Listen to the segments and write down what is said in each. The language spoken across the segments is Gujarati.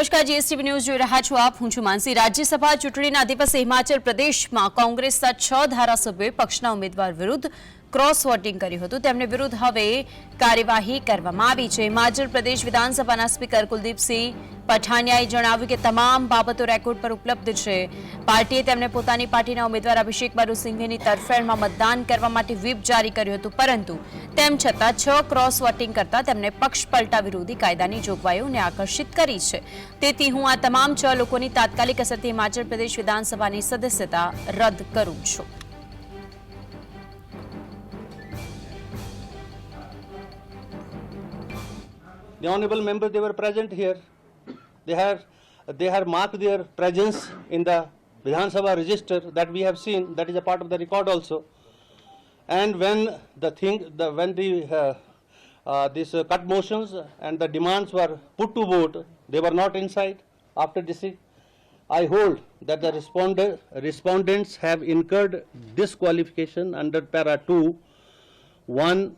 નમસ્કાર જીએસટીવી ન્યૂઝ જોઈ રહ્યા છો આપ. હું છું માનસી. રાજ્યસભા ચૂંટણીના દિવસે હિમાચલ પ્રદેશમાં કોંગ્રેસના છ ધારાસભ્યોએ પક્ષના ઉમેદવાર વિરુદ્ધ ક્રોસ વોટિંગ કર્યું હતું. તેમને વિરુદ્ધ હવે કાર્યવાહી કરવામાં આવી છે. હિમાચલ પ્રદેશ વિધાનસભાના સ્પીકર કુલદીપસિંહ પઠાનિયાએ જણાવ્યું કે તમામ બાબતો રેકોર્ડ પર ઉપલબ્ધ છે. પાર્ટીએ તેમને પોતાની પાર્ટીના ઉમેદવાર અભિષેક બારુ સિંઘેની તરફેણમાં મતદાન કરવા માટે વ્હીપ જારી કર્યું હતું. પરંતુ તેમ છતાં છ ક્રોસ વોટિંગ કરતા તેમને પક્ષ પલટા વિરોધી કાયદાની જોગવાઈઓને આકર્ષિત કરી છે. તેથી હું આ તમામ છ લોકોની તાત્કાલિક અસરથી હિમાચલ પ્રદેશ વિધાનસભાની સદસ્યતા રદ કરું છું. The honorable members, they were present here. They have, they have marked their presence in the Vidhan Sabha register that we have seen, that is a part of the record also. And when the thing, the, when the, uh, uh, these uh, cut motions and the demands were put to vote, they were not inside after this. I hold that the respondent, respondents have incurred disqualification under para 2, 1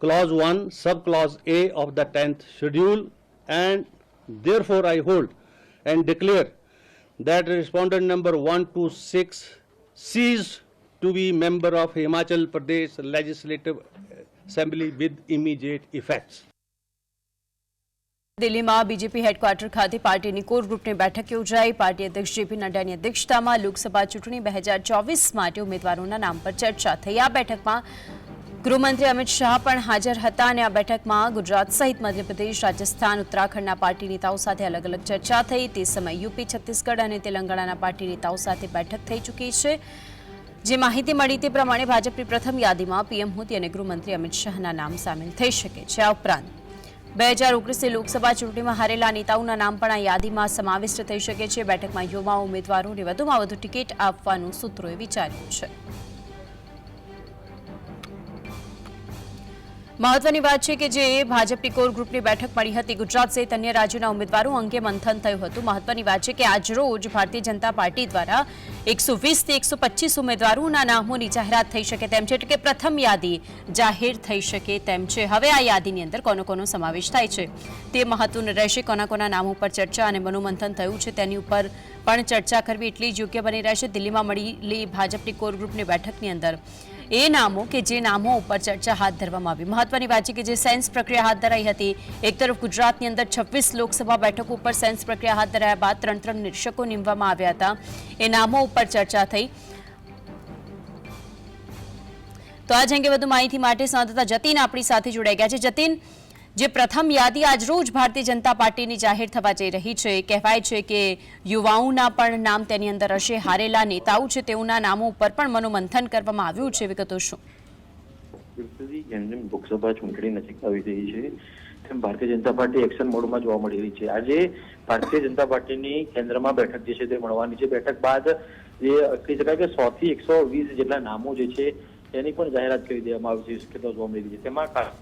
clause 1 subclause a of the 10th schedule and therefore i hold and declare that respondent number 126 ceased to be member of himachal pradesh legislative assembly with immediate effects દિલ્હીમાં બીજેપી હેડક્વાર્ટર ખાતે પાર્ટીની કોર ગ્રુપની બેઠક યોજાઈ પાર્ટી અધ્યક્ષ જેપી નડ્ડાની અધ્યક્ષતામાં લોકસભા ચૂંટણી બે હજાર ચોવીસ માટે ઉમેદવારોના નામ પર ચર્ચા થઈ આ બેઠકમાં ગૃહમંત્રી અમિત શાહ પણ હાજર હતા અને આ બેઠકમાં ગુજરાત સહિત મધ્યપ્રદેશ, રાજસ્થાન, ઉત્તરાખંડના પાર્ટી નેતાઓ સાથે અલગ અલગ ચર્ચા થઈ. તે સમયે યુપી, છત્તીસગઢ અને તેલંગાણાના પાર્ટી નેતાઓ સાથે બેઠક થઈ ચૂકી છે. જે માહિતી મળી તે પ્રમાણે ભાજપની પ્રથમ યાદીમાં પીએમ મોદી અને ગૃહમંત્રી અમિત શાહના નામ સામેલ થઈ શકે છે. આ ઉપરાંત બે હજાર ઓગણીસની લોકસભા ચૂંટણીમાં હારેલા નેતાઓના નામ પણ આ યાદીમાં સમાવિષ્ટ થઈ શકે છે. બેઠકમાં યુવા ઉમેદવારોને વધુમાં વધુ ટિકિટ આપવાનું સૂત્રોએ વિચાર્યું છે. મહત્વની વાત છે કે જે ભાજપની કોર ગ્રુપની બેઠક મળી હતી ગુજરાત સહિત અન્ય રાજ્યોના ઉમેદવારો અંગે મંથન થયું હતું. મહત્વની વાત છે કે આજરોજ ભારતીય જનતા પાર્ટી દ્વારા એકસો વીસથી એકસો પચીસ ઉમેદવારોના નામોની જાહેરાત થઈ શકે તેમ છે. એટલે કે પ્રથમ યાદી જાહેર થઈ શકે તેમ છે. હવે આ યાદીની અંદર કોનો કોનો સમાવેશ થાય છે તે મહત્વનું રહેશે. કોના કોના નામ ઉપર ચર્ચા અને મનોમંથન થયું છે તેની ઉપર પણ ચર્ચા કરવી એટલી જ યોગ્ય બની રહેશે. દિલ્હીમાં મળેલી ભાજપની કોર ગ્રુપની બેઠકની અંદર એ નામો કે જે નામો ઉપર ચર્ચા હાથ ધરવામાં આવી. મહત્વની વાત છે કે જે સેન્સ પ્રક્રિયા હાથ ધરાઈ હતી. એક તરફ ગુજરાતની અંદર છવ્વીસ લોકસભા બેઠકો ઉપર સેન્સ પ્રક્રિયા હાથ ધરાયા બાદ ત્રણ ત્રણ નિરીક્ષકો નીમવામાં આવ્યા હતા. એ નામો ઉપર ચર્ચા થઈ. તો આજ અંગે વધુ માહિતી માટે સંવાદદાતા જતીન આપણી સાથે જોડાઈ ગયા છે. જતીન જે પ્રથમ યાદી આજરોજ ભારતીય જનતા પાર્ટીની જાહેર થવા જઈ રહી છે. કહેવાય છે કે યુવાઓના પણ નામ તેની અંદર હશે. હારેલા નેતાઓ છે તેઓના નામો ઉપર પણ મનોમંથન કરવામાં આવ્યું છે. વિગતો શું? લોકસભા ચૂંટણી નજીક આવી રહી છે, તેમ ભારતીય જનતા પાર્ટી એક્શન મોડમાં જોવા મળી રહી છે. આજે ભારતીય જનતા પાર્ટીની કેન્દ્રમાં બેઠક જે છે તે મળવાની છે. બેઠક બાદ જે કહી શકાય કે સો થી એકસો વીસ જેટલા નામો જે છે, તેની પણ જાહેરાત કરી દેવામાં આવી છે. જોવા મળી રહી છે. તેમાં ખાસ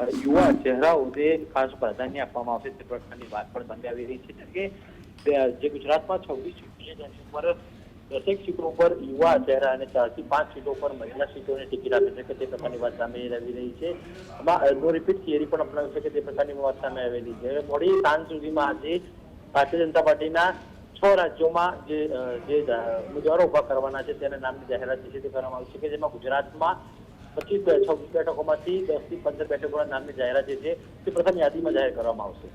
યુવા ચહેરાઓને ખાસ પ્રાધાન્ય આપવામાં આવશે તે પ્રકારની વાત પણ સામે આવી રહી છે. કે જે ગુજરાતમાં છવ્વીસ સીટો છે તેની ઉપર દસેક સીટો ઉપર યુવા ચહેરા અને ચારથી પાંચ સીટો પર મહિલા સીટોને ટિકિટ આપી શકે તે પ્રકારની વાત સામે આવી રહી છે. આમાં નો રિપીટ થિયરી પણ અપનાવી શકે તે પ્રકારની વાત સામે આવેલી છે. મોડી સાંજ સુધીમાં આજે ભારતીય જનતા પાર્ટીના છ રાજ્યોમાં જે જે ઉમેદવારો ઊભા કરવાના છે, તેના નામની જાહેરાત છે તે કરવામાં આવી છે કે જેમાં ગુજરાતમાં પચીસ છવ્વીસ બેઠકોમાંથી દસથી પંદર બેઠકોના નામની જાહેરાત જે છે, તે પ્રથમ યાદીમાં જાહેર કરવામાં આવશે.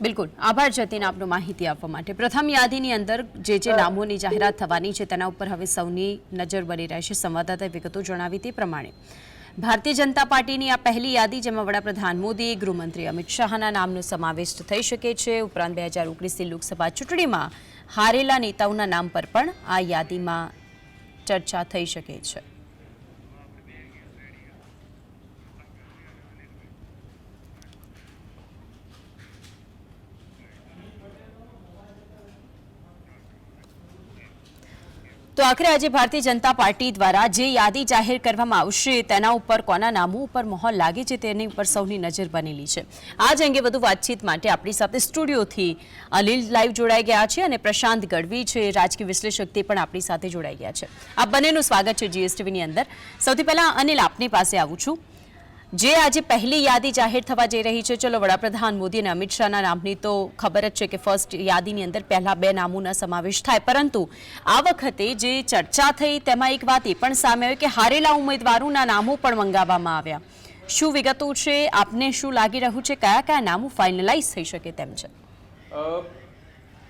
બિલકુલ. આભાર જતીન આપનો માહિતી આપવા માટે. પ્રથમ યાદીની અંદર જે જે નામોની જાહેરાત થવાની છે, તેના ઉપર હવે સૌની નજર બની રહેશે સંવાદદાતાએ વિગતો જણાવી તે પ્રમાણે. ભારતીય જનતા પાર્ટીની આ પહેલી યાદી, જેમાં વડાપ્રધાન મોદી, ગૃહમંત્રી અમિત શાહના નામનો સમાવેશ થઈ શકે છે. ઉપરાંત બે હજાર ઓગણીસની લોકસભા ચૂંટણીમાં હારેલા નેતાઓના નામ પર પણ આ યાદીમાં ચર્ચા થઈ શકે છે. તો આખરે આજે ભારતીય જનતા પાર્ટી દ્વારા જે યાદી જાહેર કરવામાં આવશે, તેના ઉપર કોના નામો ઉપર મહોર લાગે છે, તેની ઉપર સૌની નજર બનેલી છે. આ જ અંગે વધુ વાતચીત માટે આપણી સાથે સ્ટુડિયોથી અનિલ લાઈવ જોડાઈ ગયા છે અને પ્રશાંત ગઢવી છે, રાજકીય વિશ્લેષક તે પણ આપણી સાથે જોડાઈ ગયા છે. આ બંનેનું સ્વાગત છે જીએસટીવીની અંદર. સૌથી પહેલાં અનિલ, આપની પાસે આવું છું. જે આજે પહેલી યાદી જાહેર થવા જઈ રહી છે. ચલો, વડાપ્રધાન મોદી અને અમિત શાહના નામની તો ખબર જ છે કે ફર્સ્ટ યાદીની અંદર પહેલા બે નામોના સમાવેશ થાય. પરંતુ આ વખતે જે ચર્ચા થઈ તેમાં એક વાત એ પણ સામે આવી કે હારેલા ઉમેદવારોના નામો પણ મંગાવવામાં આવ્યા. શું વિગતો છે? આપને શું લાગી રહ્યું છે? કયા કયા નામો ફાઇનલાઇઝ થઈ શકે તેમ છે?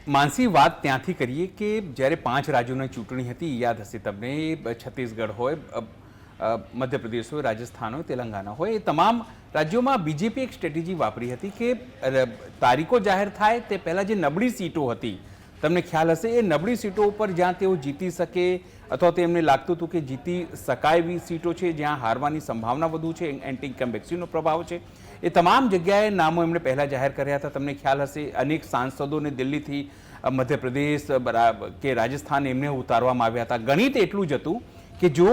માનસી, વાત ત્યાંથી કરીએ કે જ્યારે પાંચ રાજ્યોની ચૂંટણી હતી, યાદ હશે તમને છત્તીસગઢ હોય મધ્યપ્રદેશ હોય રાજસ્થાન હોય તેલંગાના હોય, એ તમામ રાજ્યોમાં બીજેપી એક સ્ટ્રેટેજી વાપરી હતી કે તારીખો જાહેર થાય તે પહેલાં જે નબળી સીટો હતી, તમને ખ્યાલ હશે, એ નબળી સીટો ઉપર જ્યાં તેઓ જીતી શકે, અથવા તો એમને લાગતું હતું કે જીતી શકાય એવી સીટો છે, જ્યાં હારવાની સંભાવના વધુ છે એન્ટી ઇન્કમ પ્રભાવ છે, એ તમામ જગ્યાએ નામો એમણે પહેલાં જાહેર કર્યા હતા. તમને ખ્યાલ હશે, અનેક સાંસદોને દિલ્હીથી મધ્યપ્રદેશ બરાબર કે રાજસ્થાન એમને ઉતારવામાં આવ્યા હતા. ગણિત એટલું જ હતું કે જો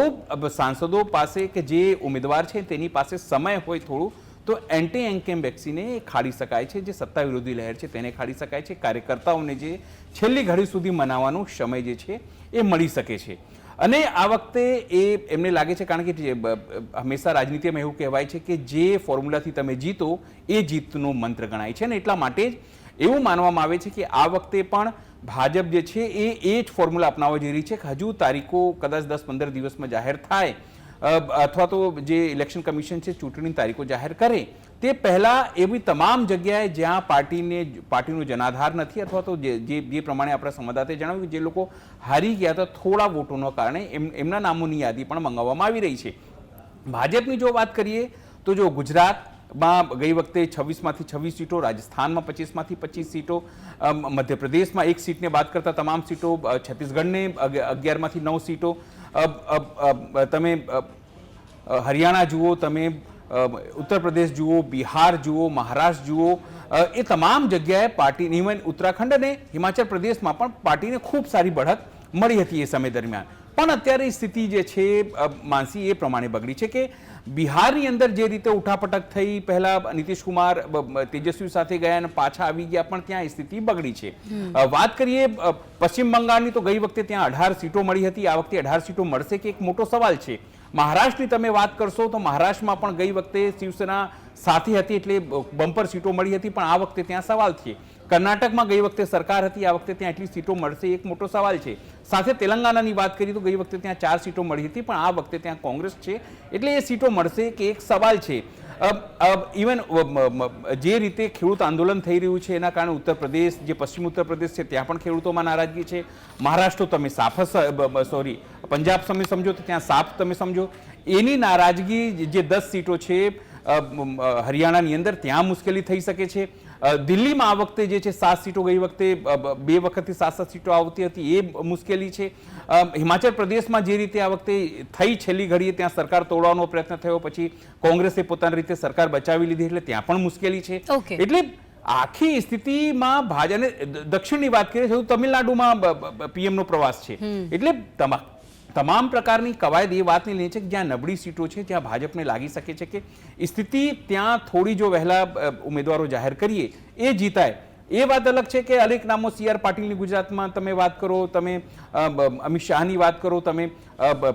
સાંસદો પાસે કે જે ઉમેદવાર છે તેની પાસે સમય હોય થોડું, તો એન્ટી એન્કેમ વેક્સિને ખાડી શકાય છે, જે સત્તા વિરોધી લહેર છે તેને ખાડી શકાય છે. કાર્યકર્તાઓને જે છેલ્લી ઘડી સુધી મનાવવાનો સમય જે છે એ મળી શકે છે. અને આ વખતે એ એમને લાગે છે કારણ કે હંમેશા રાજનીતિમાં એવું કહેવાય છે કે જે ફોર્મ્યુલાથી તમે જીતો એ જીતનો મંત્ર ગણાય છે. ને એટલા માટે જ એવું માનવામાં આવે છે કે આ વખતે પણ ભાજપ જે છે એ એ જ ફોર્મ્યુલા અપનાવવા જઈ રહી છે કે હજુ તારીખો કદાચ દસ પંદર દિવસમાં જાહેર થાય. અથવા તો જે ઇલેક્શન કમિશન છે ચૂંટણીની તારીખો જાહેર કરે. તે પહેલાં એવી તમામ જગ્યાએ જ્યાં પાર્ટીને પાર્ટીનો જનાધાર નથી અથવા તો જે જે પ્રમાણે આપણા સંવાદદાતાએ જણાવ્યું કે જે લોકો હારી ગયા હતા થોડા વોટોના કારણે એમ, એમના નામોની યાદી પણ મંગાવવામાં આવી રહી છે. ભાજપની જો વાત કરીએ તો જો ગુજરાતમાં ગઈ વખતે છવ્વીસમાંથી છવ્વીસ સીટો, રાજસ્થાનમાં પચીસમાંથી પચીસ સીટો મધ્યપ્રદેશમાં એક સીટને બાદ કરતા તમામ સીટો છત્તીસગઢને અગિયારમાંથી નવ સીટો. તમે હરિયાણા જુઓ, તમે ઉત્તર પ્રદેશ જુઓ, બિહાર જુઓ, મહારાષ્ટ્ર જુઓ એ તમામ જગ્યાએ પાર્ટી ઇવન ઉત્તરાખંડ અને હિમાચલ પ્રદેશમાં પણ પાર્ટીને ખૂબ સારી બઢત મળી હતી એ સમય દરમિયાન. પણ અત્યારે સ્થિતિ જે છે માનસી એ પ્રમાણે બગડી છે કે બિહારની અંદર જે રીતે ઉઠાપટક થઈ પહેલા નીતિશ કુમાર તેજસ્વી સાથે ગયા અને પાછા આવી ગયા પણ ત્યાં સ્થિતિ બગડી છે. વાત કરીએ પશ્ચિમ બંગાળની તો ગઈ વખતે ત્યાં અઢાર સીટો મળી હતી આ વખતે અઢાર સીટો મળશે કે એક મોટો સવાલ છે? મહારાષ્ટ્રની તમે વાત કરશો તો મહારાષ્ટ્રમાં પણ ગઈ વખતે શિવસેના સાથે હતી એટલે બમ્પર સીટો મળી હતી પણ આ વખતે ત્યાં સવાલ છે. કર્ણાટકમાં ગઈ વખતે સરકાર હતી, આ વખતે ત્યાં એટલી સીટો મળશે, એક મોટો સવાલ છે. સાથે તેલંગાણાની વાત કરીએ તો ગઈ વખતે ત્યાં ચાર સીટો મળી હતી, પણ આ વખતે ત્યાં કોંગ્રેસ છે. એટલે એ સીટો મળશે કે એક સવાલ છે. ઇવન જે રીતે ખેડૂત આંદોલન થઈ રહ્યું છે, એના કારણે ઉત્તર પ્રદેશ, જે પશ્ચિમ ઉત્તર પ્રદેશ છે, ત્યાં પણ ખેડૂતોમાં નારાજગી છે. મહારાષ્ટ્ર તમે સાફ સોરી પંજાબ તમે સમજો તો ત્યાં સાફ તમે સમજો. એની નારાજગી જે દસ સીટો છે હરિયાણાની અંદર ત્યાં મુશ્કેલી થઈ શકે છે. દિલ્હીમાં આ વખતે જે છે સાત સીટો ગઈ વખતે બે વખતથી સાત સાત સીટો આવતી હતી એ મુશ્કેલી છે. હિમાચલ પ્રદેશમાં જે રીતે આ વખતે થઈ છેલ્લી ઘડીએ ત્યાં સરકાર તોડવાનો પ્રયત્ન થયો પછી કોંગ્રેસે પોતાની રીતે સરકાર બચાવી લીધી એટલે ત્યાં પણ મુશ્કેલી છે. એટલે આખી સ્થિતિમાં ભાજપ દક્ષિણની વાત કરીએ તો તમિલનાડુમાં પીએમ નો પ્રવાસ છે. એટલે તમા તમામ પ્રકારની કવાયદ એ વાતની લે છે કે જ્યાં નબળી સીટો છે, ત્યાં ભાજપને લાગી શકે છે કે સ્થિતિ ત્યાં થોડી જો વહેલા ઉમેદવારો જાહેર કરીએ, એ જીતાય. એ વાત અલગ છે કે અનેક નામો સી આર પાટીલની ગુજરાતમાં તમે વાત કરો, તમે અમિત શાહની વાત કરો, તમે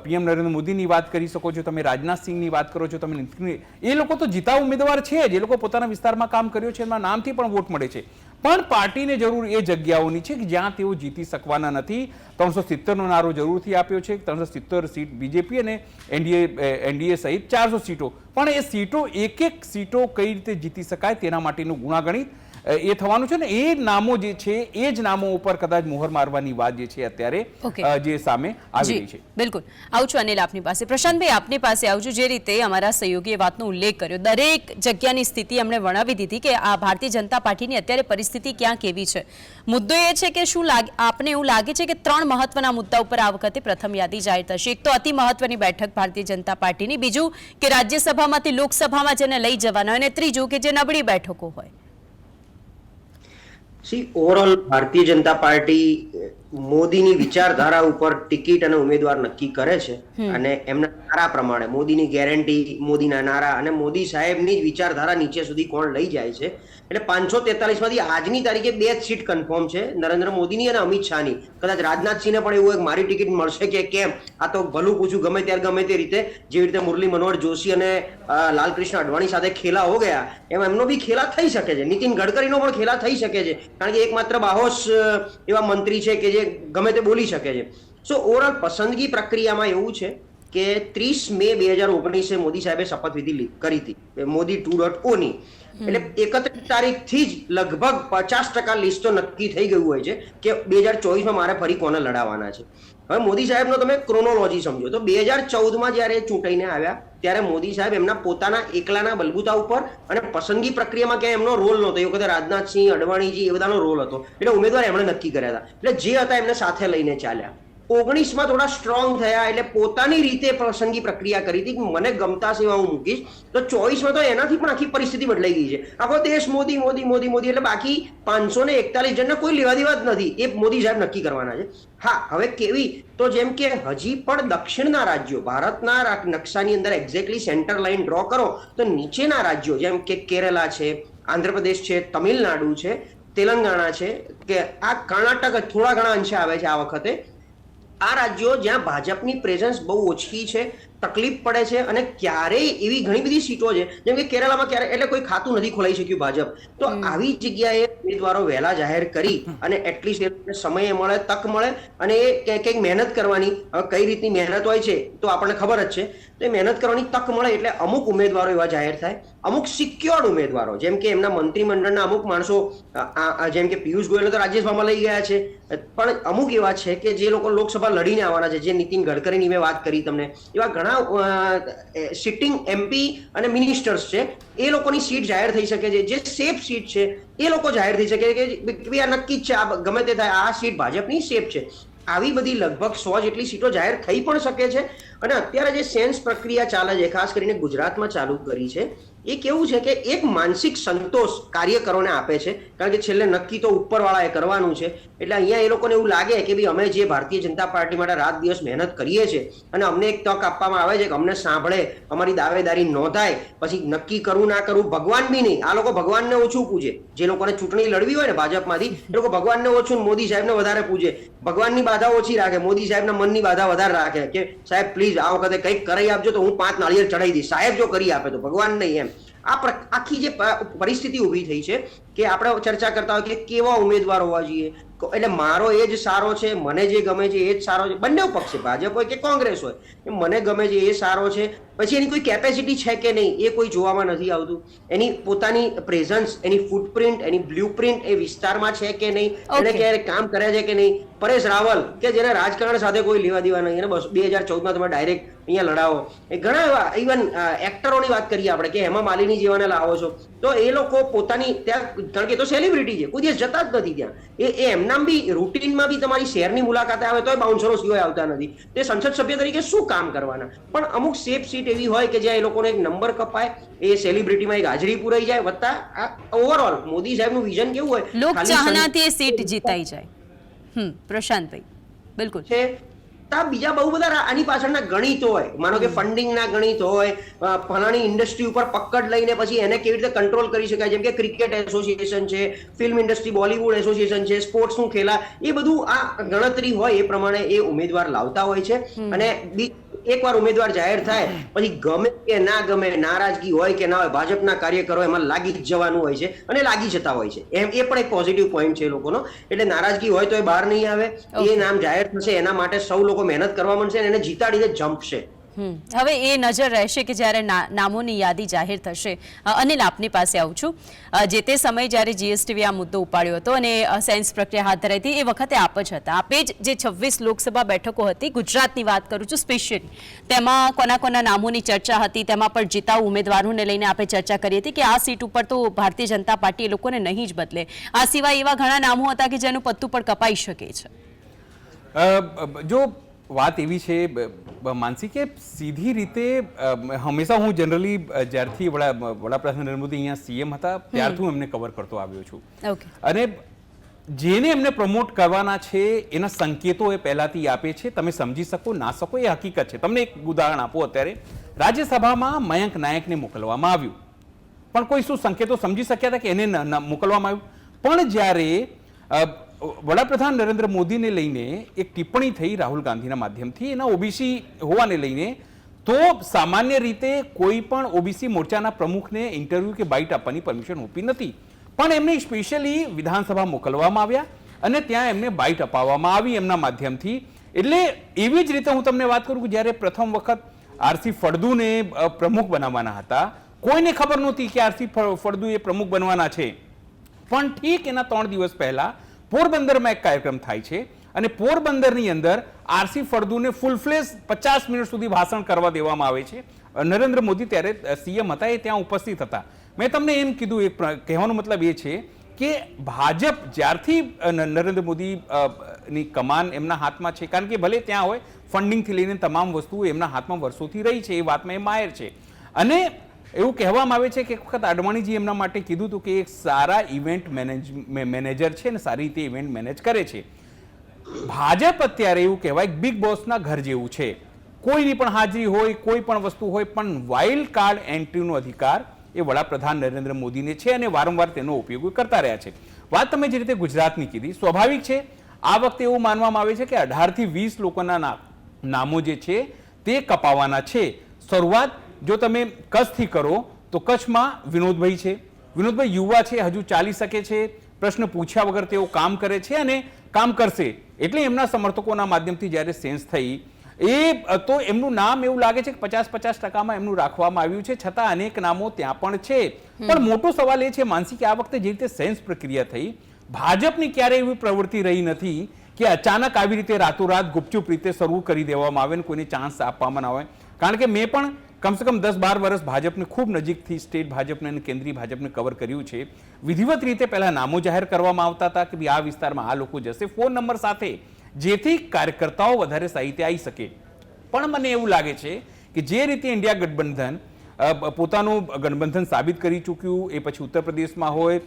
પીએમ નરેન્દ્ર મોદીની વાત કરી શકો છો, તમે રાજનાથ સિંહની વાત કરો છો, તમે એ લોકો તો જીતા ઉમેદવાર છે જ, એ લોકો પોતાના વિસ્તારમાં કામ કર્યું છે એમના નામથી પણ વોટ મળે છે. પણ પાર્ટીને જરૂર એ જગ્યાઓની છે કે જ્યાં તેઓ જીતી શકવાના નથી. ત્રણસો સિત્તેરનો નારો જરૂરથી આપ્યો છે. ત્રણસો સિત્તેર સીટ બીજેપી અને એનડીએ એનડીએ સહિત ચારસો સીટો. પણ એ સીટો એક એક સીટો કઈ રીતે જીતી શકાય તેના માટેનું ગુણાગણિત એ થવાનું છે ને એ નામો જે છે એ જ નામો ઉપર કદાચ મોહર મારવાની વાત જે છે અત્યારે જે સામે આવી રહી જી છે. બિલકુલ. આવું છું અનિલ આપની પાસે. પ્રશાંતભાઈ આપની પાસે આવજો જે રીતે અમારા સહયોગીએ વાતનો ઉલ્લેખ કર્યો. દરેક જગ્યાની સ્થિતિ એમણે વર્ણવી દીધી કે આ ભારતીય જનતા પાર્ટીની અત્યારે પરિસ્થિતિ ક્યાં કેવી છે. મુદ્દો એ છે કે શું લાગે આપને એવું લાગે છે કે ત્રણ મહત્વના મુદ્દા ઉપર આ વખતે પ્રથમ યાદી જાહેર થશે? એક તો અતિ મહત્વની બેઠક ભારતીય જનતા પાર્ટીની બીજું કે રાજ્યસભામાંથી લોકસભામાં જેને લઈ જવાના હોય અને ત્રીજું કે જે નબળી બેઠકો હોય. C overall Bharatiya Janata party મોદીની વિચારધારા ઉપર ટિકિટ અને ઉમેદવાર નક્કી કરે છે અને એમના નારા પ્રમાણે મોદીની ગેરંટી મોદીના નારા અને મોદી સાહેબની જ વિચારધારા નીચે સુધી કોણ લઈ જાય છે? એટલે પાંચસો તેતાલીસમાંથી આજની તારીખે બે જ સીટ કન્ફર્મ છે નરેન્દ્ર મોદીની અને અમિત શાહની. કદાચ રાજનાથસિંહને પણ એવું એક મારી ટિકિટ મળશે કે કેમ? આ તો ભલું પૂછું ગમે ત્યારે ગમે તે રીતે જેવી રીતે મુરલી મનોહર જોશી અને લાલકૃષ્ણ અડવાણી સાથે ખેલા હો ગયા એમ એમનો બી ખેલા થઈ શકે છે. નીતિન ગડકરીનો પણ ખેલા થઈ શકે છે. કારણ કે એકમાત્ર બાહોશ એવા મંત્રી છે કે જે ગમે તે બોલી શકે છે. સો ઓવરઓલ પસંદગી પ્રક્રિયામાં એવું છે કે ત્રીસ મે બે હજાર ઓગણીસે મોદી સાહેબે શપથવિધિ કરી હતી. મોદી ટુ ડોટ ઓની એટલે એકત્રીસ તારીખથી જ લગભગ પચાસ ટકા લિસ્ટ તો નક્કી થઈ ગયું હોય છે કે બે હજાર ચોવીસમાં મારે ફરી કોને લડાવવાના છે. હવે મોદી સાહેબનો તમે ક્રોનોલોજી સમજો. તો બે હજાર ચૌદમાં જ્યારે ચૂંટાઈને આવ્યા, ત્યારે મોદી સાહેબ એમના પોતાના એકલાના બલબૂતા ઉપર અને પસંદગી પ્રક્રિયામાં ક્યાંય એમનો રોલ નહોતો. એ વખતે રાજનાથસિંહ, અડવાણીજી એ બધાનો રોલ હતો. એટલે ઉમેદવાર એમણે નક્કી કર્યા હતા. એટલે જે હતા એમને સાથે લઈને ચાલ્યા. ઓગણીસમાં થોડા સ્ટ્રોંગ થયા એટલે પોતાની રીતે પસંદગી પ્રક્રિયા કરી હતી મને ગમતા સેવા હું મૂકીશ. તો ચોવીસમાં તો એનાથી પણ આખી પરિસ્થિતિ બદલાઈ ગઈ છે. આખો દેશ મોદી મોદી મોદી મોદી એટલે બાકી પાંચસો ને એકતાલીસ જણને કોઈ લેવા દેવા જ નથી. એ મોદી સાહેબ નક્કી કરવાના છે. હા, હવે કેવી? તો જેમ કે હજી પણ દક્ષિણના રાજ્યો, ભારતના નકશાની અંદર એક્ઝેક્ટલી સેન્ટર લાઈન ડ્રો કરો, તો નીચેના રાજ્યો જેમ કે કેરલા છે, આંધ્રપ્રદેશ છે, તમિલનાડુ છે, તેલંગાણા છે, કે આ કર્ણાટક થોડા ઘણા અંશે આવે છે આ વખતે. આ રાજ્યો જ્યાં ભાજપની પ્રેઝન્સ બહુ ઓછી છે તકલીફ પડે છે અને ક્યારેય એવી ઘણી બધી સીટો છે જેમ કે કેરળમાં ક્યારે એટલે કોઈ ખાતું નથી ખોલાઈ શક્યું ભાજપ. તો આવી જગ્યાએ ઉમેદવારો વહેલા જાહેર કરી અને એટલીસ્ટ સમય મળે તક મળે અને એ ક્યાંક ક્યાંક મહેનત કરવાની કઈ રીતની મહેનત હોય છે તો આપણને ખબર જ છે. તો એ મહેનત કરવાની તક મળે એટલે અમુક ઉમેદવારો એવા જાહેર થાય અમુક સિક્યોર્ડ ઉમેદવારો જેમ કે એમના મંત્રીમંડળના અમુક માણસો જેમ કે પિયુષ ગોયલ તો રાજ્યસભામાં લઈ ગયા છે. પણ અમુક એવા છે કે જે લોકો લોકસભા લડીને આવવાના છે જે નીતિન ગડકરીની મેં વાત કરી તમને. એવા ઘણા સિટિંગ એમપી અને મિનિસ્ટર્સ છે, એ લોકોની સીટ જાહેર થઈ શકે છે. જે સેફ સીટ છે, એ લોકો જાહેર થઈ શકે કે ભઈ આ નક્કી જ છે, આ ગમે તે થાય, આ સીટ ભાજપની સેફ છે. આવી બધી લગભગ સો જેટલી સીટો જાહેર થઈ પણ શકે છે. અને અત્યારે જે સેન્સ પ્રક્રિયા ચાલે છે, ખાસ કરીને ગુજરાતમાં ચાલુ કરી છે એ કેવું છે કે એક માનસિક સંતોષ કાર્યકરોને આપે છે. કારણ કે છેલ્લે નક્કી તો ઉપરવાળાએ કરવાનું છે. એટલે અહીંયા એ લોકોને એવું લાગે કે ભાઈ અમે જે ભારતીય જનતા પાર્ટી માટે રાત દિવસ મહેનત કરીએ છીએ અને અમને એક તક આપવામાં આવે છે કે અમને સાંભળે, અમારી દાવેદારી નોંધાય, પછી નક્કી કરવું ના કરવું ભગવાન બી નહીં. આ લોકો ભગવાનને ઓછું પૂજે. જે લોકોને ચૂંટણી લડવી હોય ને ભાજપમાંથી, એ લોકો ભગવાનને ઓછું મોદી સાહેબને વધારે પૂજે. ભગવાનની બાધા ઓછી રાખે, મોદી સાહેબના મનની બાધા વધારે રાખે કે સાહેબ પ્લીઝ આ વખતે કંઈક કરાઈ આપજો તો હું પાંચ નાળિયેર ચડાવી દઈશ. સાહેબ જો કરી આપે તો, ભગવાન નહીં એમ. આ આખી જે પરિસ્થિતિ ઊભી થઈ છે કે આપણે ચર્ચા કરતા હોય કે કેવા ઉમેદવાર હોવા જોઈએ. એટલે મારો એ જ સારો છે, મને જે ગમે છે એ જ સારો છે. બંને પક્ષે, ભાજપ હોય કે કોંગ્રેસ હોય. મને ગમે છે એ સારો છે. પછી એની કોઈ કેપેસિટી છે કે નહીં એ કોઈ જોવામાં નથી આવતું. એની પોતાની પ્રેઝન્સ એની ફૂટપ્રિન્ટ એની બ્લુપ્રિન્ટ એ વિસ્તારમાં છે કે નહીં એને ક્યારે કામ કરે છે કે નહીં પરેશ રાવલ કે જેને રાજકારણ સાથે કોઈ લેવા દેવા નહીં એને બસ બે હજાર ચૌદમાં તમે ડાયરેક્ટ અહીંયા લડાવો. એ ઘણા એવા ઇવન એક્ટરોની વાત કરીએ આપણે કે હેમા માલિની જેવાને લાવો છો. તો એ લોકો પોતાની ત્યાં કારણ કે તો સેલિબ્રિટી છે કોઈ દિવસ જતા જ નથી ત્યાં. એ એમના બી રૂટીનમાં બી તમારી શહેરની મુલાકાતે આવે તોય બાઉન્સરો સિવાય આવતા નથી. તે સંસદ સભ્ય તરીકે શું કામ કરવાના? પણ અમુક સેફ સીટ એવી હોય કે જ્યાં એ લોકોને એક નંબર કપાય એ સેલિબ્રિટીમાં એક હાજરી પુરાઈ જાય વત્તા આ ઓવરઓલ મોદી સાહેબનું વિઝન કેવું હોય? લોક ચાહનાથી એ સીટ જીતાઈ જાય. હમ પ્રશાંતભાઈ બિલકુલ. છે. તો બીજા બહુ બધા આની પાછળના ગણિત હોય. માનો કે ફંડિંગના ગણિત હોય ફલાણી ઇન્ડસ્ટ્રી ઉપર પકડ લઈને પછી એને કેવી રીતે કંટ્રોલ કરી શકાય? જેમ કે ક્રિકેટ એસોસિએશન છે ફિલ્મ ઇન્ડસ્ટ્રી બોલિવૂડ એસોસિએશન છે સ્પોર્ટ્સનું ખેલા એ બધું આ ગણતરી હોય એ પ્રમાણે એ ઉમેદવાર લાવતા હોય છે. અને એકવાર ઉમેદવાર જાહેર થાય પછી ગમે કે ના ગમે નારાજગી હોય કે ના હોય ભાજપના કાર્યકરો એમાં લાગી જવાનું હોય છે અને લાગી જતા હોય છે. એમ એ પણ એક પોઝિટિવ પોઈન્ટ છે લોકોનો. એટલે નારાજગી હોય તો એ બહાર નહીં આવે. એ નામ જાહેર થશે એના માટે સૌ લોકો મહેનત કરવા માંડશે અને એને જીતાડીને હમ. હવે એ નજર રહેશે કે જ્યારે નામોની યાદી જાહેર થશે. અનિલ આપની પાસે આવું છું. જે તે સમયે જ્યારે જીએસટીવી આ મુદ્દો ઉપાડ્યો હતો અને સેન્સ પ્રક્રિયા હાથ ધરાઈ હતી, એ વખતે આપ જ હતા. આપે જ જે છવ્વીસ લોકસભા બેઠકો હતી, ગુજરાતની વાત કરું છું સ્પેશિયલી. તેમાં કોના કોના નામોની ચર્ચા હતી, તેમાં પણ જીતાવ ઉમેદવારોને લઈને આપણે ચર્ચા કરી હતી કે આ સીટ ઉપર તો ભારતીય જનતા પાર્ટી એ લોકોને નહીં જ બદલે. આ સિવાય એવા ઘણા નામો હતા કે જેનું પત્તું પણ કપાઈ શકે છે. જો વાત એવી છે માનસી કે સીધી રીતે હંમેશા હું જનરલી જ્યારથી વડા વડાપ્રધાન નરેન્દ્ર મોદી અહીંયા સીએમ હતા ત્યારથી હું એમને કવર કરતો આવ્યો છું. અને જેને એમને પ્રમોટ કરવાના છે એના સંકેતો એ પહેલાથી આપે છે તમે સમજી શકો ના શકો એ હકીકત છે. તમને એક ઉદાહરણ આપો અત્યારે. રાજ્યસભામાં મયંક નાયકને મોકલવામાં આવ્યું. પણ કોઈ શું સંકેતો સમજી શક્યા હતા કે એને મોકલવામાં આવ્યું? પણ જ્યારે વડાપ્રધાન નરેન્દ્ર મોદીને લઈને એક ટિપ્પણી થઈ રાહુલ ગાંધીના માધ્યમથી, એના ઓબીસી હોવાને લઈને. તો સામાન્ય રીતે કોઈ પણ ઓબીસી મોરચાના પ્રમુખને ઇન્ટરવ્યુ કે બાઇટ આપવાની પરમિશન હોતી નથી. પણ એમને સ્પેશિયલી વિધાનસભા મોકલવામાં આવ્યા અને ત્યાં એમને બાઇટ અપાવવામાં આવી એમના માધ્યમથી. એટલે એવી જ રીતે હું તમને વાત કરું કે જ્યારે પ્રથમ વખત આરસી ફળદુને પ્રમુખ બનાવવાના હતા, કોઈને ખબર નહોતી કે આરસી ફળદુ એ પ્રમુખ બનવાના છે. પણ ઠીક એના ત્રણ દિવસ પહેલા પોરબંદરમાં એક કાર્યક્રમ થાય છે અને પોરબંદરની અંદર આરસી ફળદુને ફૂલ ફ્લેશ પચાસ મિનિટ સુધી ભાષણ કરવા દેવામાં આવે છે. નરેન્દ્ર મોદી ત્યારે સીએમ હતા, એ ત્યાં ઉપસ્થિત હતા. મેં તમને એમ કીધું, એક કહેવાનો મતલબ એ છે કે ભાજપ જ્યારથી નરેન્દ્ર મોદી ની કમાન એમના હાથમાં છે, કારણ કે ભલે ત્યાં હોય ફંડિંગથી લઈને તમામ વસ્તુઓ એમના હાથમાં વર્ષોથી રહી છે, એ વાતમાં એ માહેર છે. અને એવું કહેવામાં આવે છે કે એક વખત અડવાણીજી એમના માટે કીધું હતું કે એક સારા ઇવેન્ટ મેનેજ મેનેજર છે ને સારી રીતે ઇવેન્ટ મેનેજ કરે છે. ભાજપ અત્યારે એવું કહેવાય બિગ બોસના ઘર જેવું છે. કોઈની પણ હાજરી હોય, કોઈ પણ વસ્તુ હોય, પણ વાઇલ્ડ કાર્ડ એન્ટ્રીનો અધિકાર એ વડાપ્રધાન નરેન્દ્ર મોદીને છે અને વારંવાર તેનો ઉપયોગ કરતા રહ્યા છે. વાત તમે જે રીતે ગુજરાતની કીધી, સ્વાભાવિક છે, આ વખતે એવું માનવામાં આવે છે કે અઢારથી વીસ લોકોના નામો જે છે તે કપાવાના છે. શરૂઆત જો તમે કચ્છથી કરો તો કચ્છમાં વિનોદભાઈ છે. વિનોદભાઈ યુવા છે હજુ ચાલી શકે છે. પ્રશ્ન પૂછ્યા વગર તેઓ કામ કરે છે અને કામ કરશે. એટલે એમના સમર્થકોના માધ્યમથી જ્યારે સેન્સ થઈ એ તો એમનું નામ એવું લાગે છે કે પચાસ પચાસ ટકામાં એમનું રાખવામાં આવ્યું છે. છતાં અનેક નામો ત્યાં પણ છે. પણ મોટો સવાલ એ છે માનસી કે આ વખતે જે રીતે સેન્સ પ્રક્રિયા થઈ ભાજપની ક્યારેય એવી પ્રવૃત્તિ રહી નથી કે અચાનક આવી રીતે રાતોરાત ગુપચુપ રીતે શરૂ કરી દેવામાં આવે ને કોઈને ચાન્સ આપવામાં ના આવે. કારણ કે મેં પણ કમસે કમ દસ બાર વર્ષ ભાજપને ખૂબ નજીકથી સ્ટેટ ભાજપને અને કેન્દ્રીય ભાજપને કવર કર્યું છે. વિધિવત રીતે પહેલા નામો જાહેર કરવામાં આવતા હતા કે આ વિસ્તારમાં આ લોકો જશે. ફોન નંબર સાથે જેથી કાર્યકર્તાઓ વધારે સાહિત્ય આવી શકે. પણ મને એવું લાગે છે કે જે રીતે ઇન્ડિયા ગઠબંધન પોતાનું ગઠબંધન સાબિત કરી ચૂક્યું, એ પછી ઉત્તર પ્રદેશમાં હોય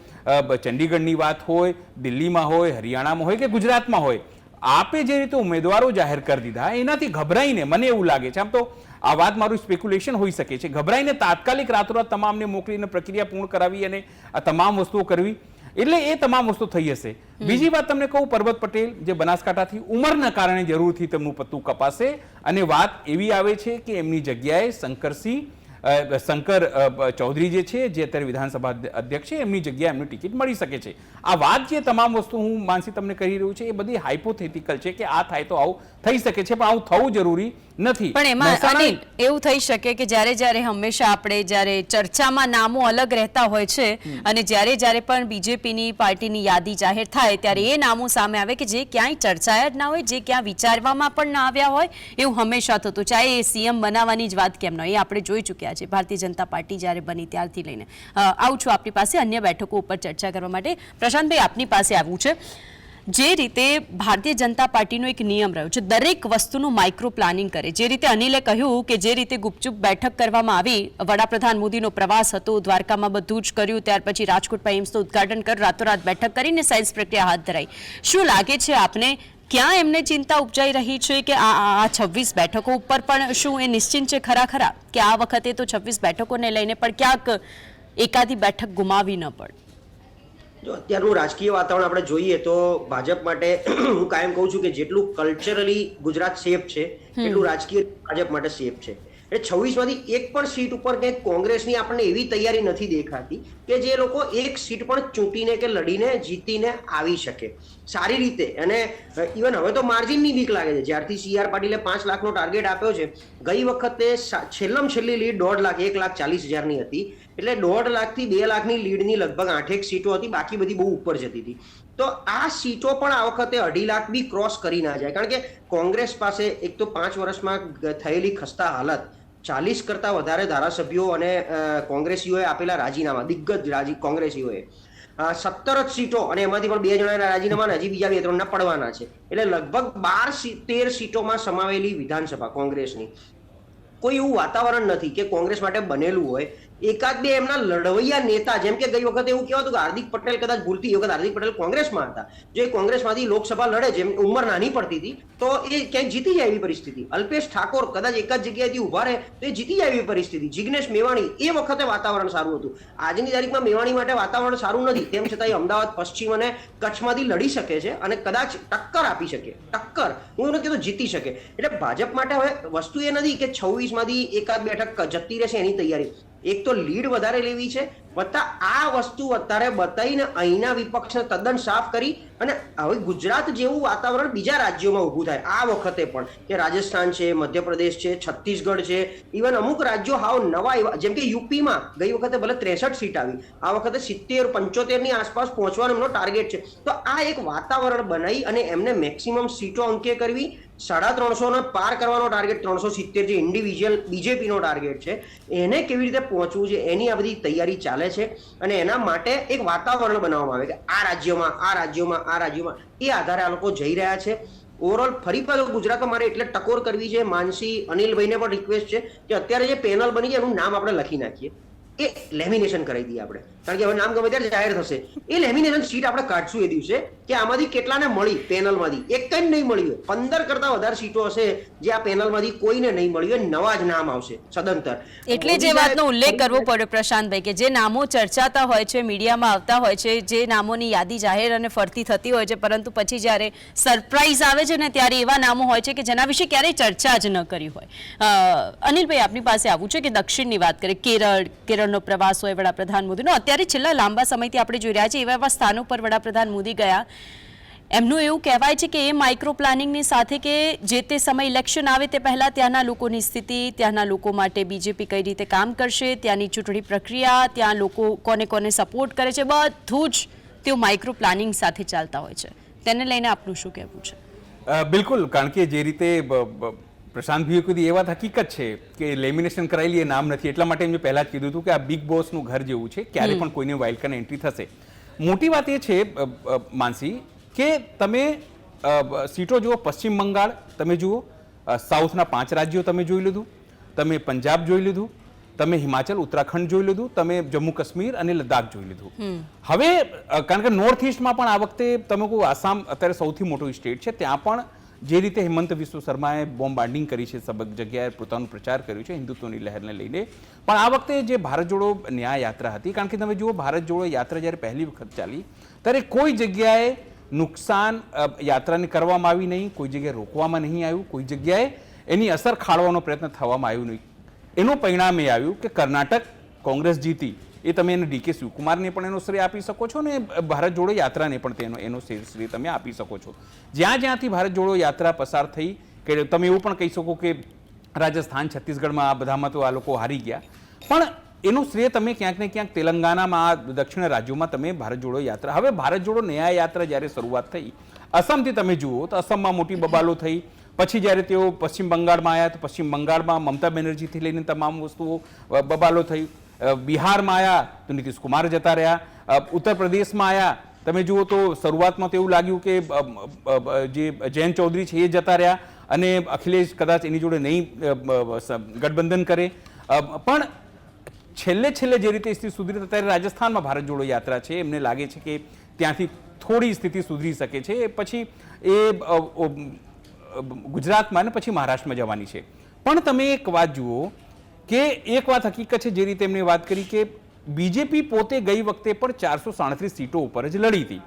ચંડીગઢની વાત હોય, દિલ્હીમાં હોય, હરિયાણામાં હોય કે ગુજરાતમાં હોય, આપે જે રીતે ઉમેદવારો જાહેર કરી દીધા, એનાથી ગભરાઈને મને એવું લાગે છે. આમ તો આ વાત મારું સ્પેક્યુલેશન હોઈ શકે છે. ગભરાઈને તાત્કાલિક રાતોરાત તમામને મોકલીને પ્રક્રિયા પૂર્ણ કરાવી અને આ તમામ વસ્તુઓ કરવી. એટલે એ તમામ વસ્તુ થઈ હશે. બીજી વાત તમને કહું પરબત પટેલ જે બનાસકાંઠાથી ઉંમરના કારણે જરૂરથી તેમનું પત્તું કપાશે. અને વાત એવી આવે છે કે એમની જગ્યાએ શંકરસિંહ શંકર ચૌધરી જે છે જે અત્યારે વિધાનસભા અધ્યક્ષ છે એમની જગ્યાએ એમની ટિકિટ મળી શકે છે. આ વાત જે તમામ વસ્તુ હું માનસી તમને કહી રહ્યું છે એ બધી હાઇપોથેટિકલ છે કે આ થાય તો આવું થઈ શકે છે પણ આવું થવું જરૂરી નથી. પણ એમાં અનિલ એવું થઈ શકે કે જ્યારે જ્યારે હંમેશા આપણે જ્યારે ચર્ચામાં નામો અલગ રહેતા હોય છે અને જ્યારે જ્યારે પણ બીજેપીની પાર્ટીની યાદી જાહેર થાય ત્યારે એ નામો સામે આવે કે જે ક્યાંય ચર્ચાયા જ ના હોય જે ક્યાં વિચારવામાં પણ ના આવ્યા હોય એવું હંમેશા થતું ચાહે એ સીએમ બનાવવાની જ વાત કેમ ન એ આપણે જોઈ ચૂક્યા છે ભારતીય જનતા પાર્ટી જ્યારે બની ત્યારથી લઈને. આવું છું આપની પાસે અન્ય બેઠકો ઉપર ચર્ચા કરવા માટે. પ્રશાંતભાઈ, આપની પાસે આવવું છે. જે રીતે ભારતીય જનતા પાર્ટીનો એક નિયમ રહ્યો છે, દરેક વસ્તુનું માઇક્રો પ્લાનિંગ કરે. જે રીતે અનિલે કહ્યું કે જે રીતે ગુપચુપ બેઠક કરવામાં આવી, વડાપ્રધાન મોદીનો પ્રવાસ હતો, દ્વારકામાં બધું જ કર્યું, ત્યાર પછી રાજકોટમાં એમ્સનું ઉદઘાટન કર્યું, રાતોરાત બેઠક કરીને સાયન્સ પ્રક્રિયા હાથ ધરાઈ. શું લાગે છે આપને ક્યાં એમને ચિંતા ઉપજાઈ રહી છે કે આ આ છવ્વીસ બેઠકો ઉપર પણ શું એ નિશ્ચિંત છે ખરા ખરા? કે આ વખતે તો છવ્વીસ બેઠકોને લઈને પણ ક્યાંક એકાદી બેઠક ગુમાવી ન પડે. જો અત્યારનું રાજકીય વાતાવરણ આપણે જોઈએ તો ભાજપ માટે હું કાયમ કહું છું કે જેટલું કલ્ચરલી ગુજરાત સેફ છે એટલું રાજકીય ભાજપ માટે સેફ છે. એટલે છવ્વીસમાંથી એક પણ સીટ ઉપર કંઈક કોંગ્રેસની આપણને એવી તૈયારી નથી દેખાતી કે જે લોકો એક સીટ પણ ચૂંટીને કે લડીને જીતીને આવી શકે. સારી રીતે. અને ઇવન હવે તો માર્જિનની બીક લાગે છે. જ્યારથી સી આર પાટીલે પાંચ લાખનો ટાર્ગેટ આપ્યો છે. ગઈ વખતે છેલ્લમ છેલ્લી લીડ દોઢ લાખ, એક લાખ ચાલીસ હજારની હતી. એટલે દોઢ લાખથી બે લાખની લીડની લગભગ આઠેક સીટો હતી. બાકી બધી બહુ ઉપર જતી હતી. તો આ સીટો પણ આ વખતે અઢી લાખ બી ક્રોસ કરી ના જાય. કારણ કે કોંગ્રેસ પાસે એક તો પાંચ વર્ષમાં થયેલી ખસ્તા હાલત. ચાલીસ કરતા વધારે ધારાસભ્યો અને કોંગ્રેસીઓએ આપેલા રાજીનામા, દિગ્ગજ રાજી, કોંગ્રેસીઓએ. સત્તર જ સીટો અને એમાંથી પણ બે જણાના રાજીનામા હજી બીજા બે ત્રણના પડવાના છે. એટલે લગભગ બાર તેર સીટોમાં સમાવેલી વિધાનસભા કોંગ્રેસની. કોઈ એવું વાતાવરણ નથી કે કોંગ્રેસ માટે બનેલું હોય એકાદ બે એમના લડવૈયા નેતા, જેમ કે ગઈ વખતે એવું કહેવાતું કે હાર્દિક પટેલ કદાચ ભૂલતી વખત હાર્દિક પટેલ કોંગ્રેસમાં હતા. જો એ કોંગ્રેસમાંથી લોકસભા લડે જેમ ઉંમર નાની પડતી હતી, તો એ ક્યાંય જીતી જાય એવી પરિસ્થિતિ. અલ્પેશ ઠાકોર કદાચ એક જ જગ્યાએથી ઊભા રહે, તો એ જીતી જાય એવી પરિસ્થિતિ. જિગ્નેશ મેવાણી એ વખતે વાતાવરણ સારું હતું. આજની તારીખમાં મેવાણી માટે વાતાવરણ સારું નથી, તેમ છતાં એ અમદાવાદ, પશ્ચિમ અને કચ્છમાંથી લડી શકે છે અને કદાચ ટક્કર આપી શકે. ટક્કર. હું નથી કીધું જીતી શકે. એટલે ભાજપ માટે હવે વસ્તુ એ નથી કે છવ્વીસમાંથી એકાદ બેઠક જતી રહેશે એની તૈયારી. એક તો લીડ વધારે લેવી છે, વત્તા આ વસ્તુ અત્યારે બતાવીને અહીંના વિપક્ષને તદ્દન સાફ કરી અને હવે ગુજરાત જેવું વાતાવરણ બીજા રાજ્યોમાં ઊભું થાય. આ વખતે પણ કે રાજસ્થાન છે, મધ્યપ્રદેશ છે, છત્તીસગઢ છે ઇવન અમુક રાજ્યો હાવ નવા એવા, જેમ કે યુપીમાં ગઈ વખતે ભલે ત્રેસઠ સીટ આવી, આ વખતે સિત્તેર, પંચોતેરની આસપાસ પહોંચવાનો એમનો ટાર્ગેટ છે. તો આ એક વાતાવરણ બનાવી અને એમને મેક્સિમમ સીટો અંકે કરવી સાડા ત્રણસોને પાર કરવાનો ટાર્ગેટ ત્રણસો સિત્તેર જે ઇન્ડિવિજ્યુઅલ બીજેપીનો ટાર્ગેટ છે, એને કેવી રીતે પહોંચવું છે, એની આ બધી તૈયારી ચાલે છે અને એના માટે એક વાતાવરણ બનાવવામાં આવે કે આ રાજ્યોમાં આ રાજ્યોમાં આ રાજ્યોમાં એ આધારે આ લોકો જઈ રહ્યા છે. ઓવરઓલ ફરી પાછો ગુજરાતમાં મારે એટલે ટકોર કરવી છે. માનસી, અનિલભાઈને પણ રિક્વેસ્ટ છે કે અત્યારે જે પેનલ બની છે એનું નામ આપણે લખી નાખીએ. એ લેમિનેશન કરાવી દઈએ આપણે. કારણ કે હવે નામ ગમે ત્યારે જાહેર થશે. એ લેમિનેશન સીટ આપણે કાઢશું એ દિવસે કે આમાંથી કેટલાને મળી પેનલમાંથી. એક જ નહીં મળી હોય. પંદર કરતા વધારે સીટો હશે જે આ પેનલમાંથી કોઈને નહીં મળી હોય. નવા જ નામ આવશે. સદંતર. એટલે જે વાતનો ઉલ્લેખ કરવો પડ્યો પ્રશાંતભાઈ કે જે નામો ચર્ચાતા હોય છે મીડિયામાં આવતા હોય છે જે નામોની યાદી જાહેર અને ફરતી થતી હોય છે પરંતુ પછી જ્યારે સરપ્રાઇઝ આવે છે ને ત્યારે એવા નામો હોય છે કે જેના વિશે ક્યારેય ચર્ચા જ ન કરી હોય. અનિલભાઈ આપની પાસે આવું છે કે દક્ષિણની વાત કરીએ? કેરળ કેરળનો પ્રવાસ હોય વડાપ્રધાન મોદીનો. અત્યારે છેલ્લા લાંબા સમયથી આપણે જોઈ રહ્યા છીએ એવા એવા સ્થાનો પર વડાપ્રધાન મોદી ગયા. એમનું એવું કહેવાય છે કે એ માઇક્રો પ્લાનિંગની સાથે કે જે તે સમય ઇલેક્શન આવે તે પહેલાં ત્યાંના લોકોની સ્થિતિ, ત્યાંના લોકો માટે બીજેપી કઈ રીતે કામ કરશે, ત્યાંની ચૂંટણી પ્રક્રિયા, ત્યાં લોકો કોને કોને સપોર્ટ કરે છે, બધું જ તેઓ માઇક્રો પ્લાનિંગ સાથે ચાલતા હોય છે. તેને લઈને આપનું શું કહેવું છે? બિલકુલ. કારણ કે જે રીતે પ્રશાંતભાઈએ કીધું એ વાત હકીકત છે કે લેમિનેશન કરાયેલી એ નામ નથી. એટલા માટે મેં પહેલા જ કીધું હતું કે આ બિગ બોસનું ઘર જેવું છે. ક્યારે પણ કોઈને વાઇલ્ડ કાર્ડ એન્ટ્રી થશે. મોટી વાત એ છે માનસી કે તમે સીટો જુઓ પશ્ચિમ બંગાળ તમે જુઓ સાઉથના પાંચ રાજ્યો તમે જોઈ લીધું તમે પંજાબ જોઈ લીધું તમે હિમાચલ ઉત્તરાખંડ જોઈ લીધું તમે જમ્મુ કાશ્મીર અને લદ્દાખ જોઈ લીધું. હવે કારણ કે નોર્થ ઇસ્ટમાં પણ આ વખતે તમે કહું આસામ અત્યારે સૌથી મોટું સ્ટેટ છે ત્યાં પણ જે રીતે હેમંત વિશ્વ શર્માએ બોમ્બાર્ડિંગ કરી છે, સબક જગ્યાએ પોતાનો પ્રચાર કર્યો છે, હિન્દુત્વની લહેરને લઈને. પણ આ વખતે જે ભારત જોડો ન્યાય યાત્રા હતી, કારણ કે તમે જુઓ, ભારત જોડો યાત્રા જ્યારે પહેલી વખત ચાલી, ત્યારે કોઈ જગ્યાએ નુકસાન યાત્રાને કરવામાં આવી નહીં, કોઈ જગ્યાએ રોકવામાં નહીં આવ્યું, કોઈ જગ્યાએ એની અસર ખાળવાનો પ્રયત્ન થવામાં આવ્યું નહીં. એનું પરિણામ એ આવ્યું કે કર્ણાટક કોંગ્રેસ જીતી એ તમે એને ડીકે શિવકુમારને પણ એનો શ્રેય આપી શકો છો ને ભારત જોડો યાત્રાને પણ તેનો, એનો શ્રેય તમે આપી શકો છો. જ્યાં જ્યાંથી ભારત જોડો યાત્રા પસાર થઈ, કે તમે એવું પણ કહી શકો કે રાજસ્થાન, છત્તીસગઢમાં આ બધામાં તો આ લોકો હારી ગયા. પણ એનું શ્રેય તમે ક્યાંક ને ક્યાંક તેલંગાનામાં આ દક્ષિણ રાજ્યોમાં તમે ભારત જોડો યાત્રા, હવે ભારત જોડો ન્યાય યાત્રા જ્યારે શરૂઆત થઈ, અસમથી તમે જુઓ, તો અસમમાં મોટી બબાલો થઈ, પછી જ્યારે તેઓ પશ્ચિમ બંગાળમાં આવ્યા, તો પશ્ચિમ બંગાળમાં મમતા બેનર્જીથી લઈને તમામ વસ્તુઓ બબાલો થઈ બિહારમાં આવ્યા તો નીતિશ કુમાર જતા રહ્યા. ઉત્તર પ્રદેશમાં આવ્યા તમે જુઓ તો શરૂઆતમાં તો એવું લાગ્યું કે જે જયંત ચૌધરી છે એ જતા રહ્યા અને અખિલેશ કદાચ એની જોડે નહીં ગઠબંધન કરે. પણ છેલ્લે છેલ્લે જે રીતે સ્થિતિ સુધરી અત્યારે રાજસ્થાનમાં ભારત જોડો યાત્રા છે. એમને લાગે છે કે ત્યાંથી થોડી સ્થિતિ સુધરી શકે છે. પછી એ ગુજરાતમાં ને પછી મહારાષ્ટ્રમાં જવાની છે. પણ તમે એક વાત જુઓ કે એક વાત હકીકત છે જે રીતે એમણે વાત કરી કે બીજેપી પોતે ગઈ વખતે પણ ચારસો સાડત્રીસ સીટો ઉપર જ લડી હતી.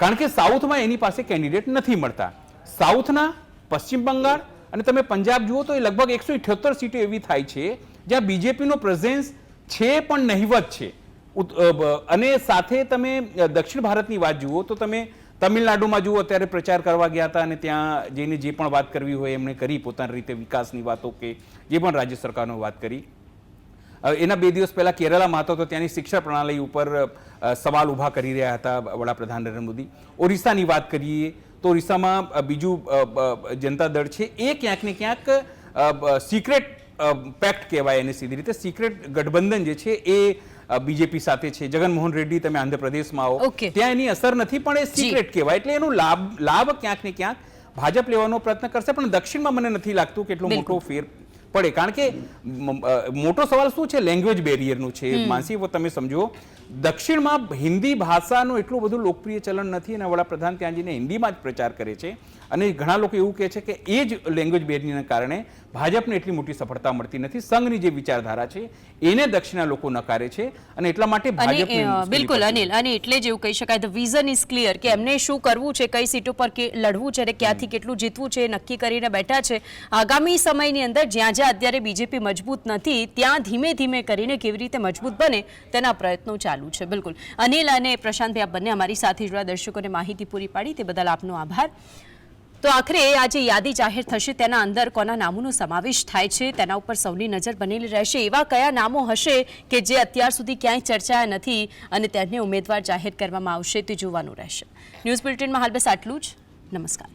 કારણ કે સાઉથમાં એની પાસે કેન્ડિડેટ નથી મળતા. સાઉથના પશ્ચિમ બંગાળ અને તમે પંજાબ જુઓ તો એ લગભગ એકસો ઇઠ્યોતેર સીટો એવી થાય છે જ્યાં બીજેપીનો પ્રેઝેન્સ છે પણ નહિવત છે. અને સાથે તમે દક્ષિણ ભારતની વાત જુઓ તો તમે તમિલનાડુમાં જુઓ, અત્યારે પ્રચાર કરવા ગયા હતા અને ત્યાં જઈને જે પણ વાત કરવી હોય એમણે કરી પોતાની રીતે વિકાસની વાતો કે જે પણ રાજ્ય સરકારનો વાત કરી. એના બે દિવસ પહેલાં કેરળમાં હતો તો ત્યાંની શિક્ષા પ્રણાલી ઉપર સવાલ ઊભા કરી રહ્યા હતા વડાપ્રધાન નરેન્દ્ર મોદી. ઓરિસ્સાની વાત કરીએ તો ઓરિસ્સામાં બીજું જનતા દળ છે. એ ક્યાંક ને ક્યાંક સિક્રેટ પેક્ટ કહેવાય એને સીધી રીતે. સિક્રેટ ગઠબંધન જે છે એ બીજેપી સાથે છે. જગનમોહન રેડ્ડી તમે આંધ્રપ્રદેશમાં આવો. ત્યાં એની અસર નથી પણ એ સિક્રેટ કહેવાય. એટલે એનો લાભ લાભ ક્યાંક ને ક્યાંક ભાજપ લેવાનો પ્રયત્ન કરશે પણ દક્ષિણમાં મને નથી લાગતું કે એટલો મોટો ફેર પડે. કારણ કે મોટો સવાલ શું છે? લેંગ્વેજ બેરિયરનું છે. માનસી તમે સમજો. દક્ષિણમાં હિન્દી ભાષાનું એટલું બધું લોકપ્રિય ચલણ નથી અને વડાપ્રધાન ત્યાં જઈને હિન્દીમાં જ પ્રચાર કરે છે. અને ઘણા લોકો એવું કહે છે કે એ જ લેંગ્વેજ બેરિયરના કારણે ભાજપને એટલી મોટી સફળતા મળતી નથી. સંઘની જે વિચારધારા છે એને દક્ષિણના લોકો નકારે છે અને એટલા માટે બિલકુલ અનિલ અને એટલે જ એવું કહી શકાય ધ વિઝન ઇઝ ક્લિયર કે એમને શું કરવું છે કઈ સીટો પર કે લડવું છે અને ક્યાંથી કેટલું જીતવું છે નક્કી કરીને બેઠા છે. આગામી સમયની અંદર જ્યાં જ્યાં અત્યારે બીજેપી મજબૂત નથી ત્યાં ધીમે ધીમે કરીને કેવી રીતે મજબૂત બને તેના પ્રયત્નો ચાલુ છે. બિલકુલ. અનિલ અને પ્રશાંતભાઈ આપ બંને અમારી સાથે જોડા દર્શકોને માહિતી પૂરી પાડી. તે બદલ આપનો આભાર. તો આખરે આજે યાદી જાહેર થશે, તેના અંદર કોના નામોનો સમાવેશ થાય છે? તેના ઉપર સૌની નજર બનેલી રહેશે. એવા કયા નામો હશે કે જે અત્યાર સુધી ક્યાંય ચર્ચાયા નથી અને તેને ઉમેદવાર જાહેર કરવામાં આવશે તે જોવાનું રહેશે. ન્યૂઝ બુલેટિનમાં હાલ બસ આટલું જ. નમસ્કાર.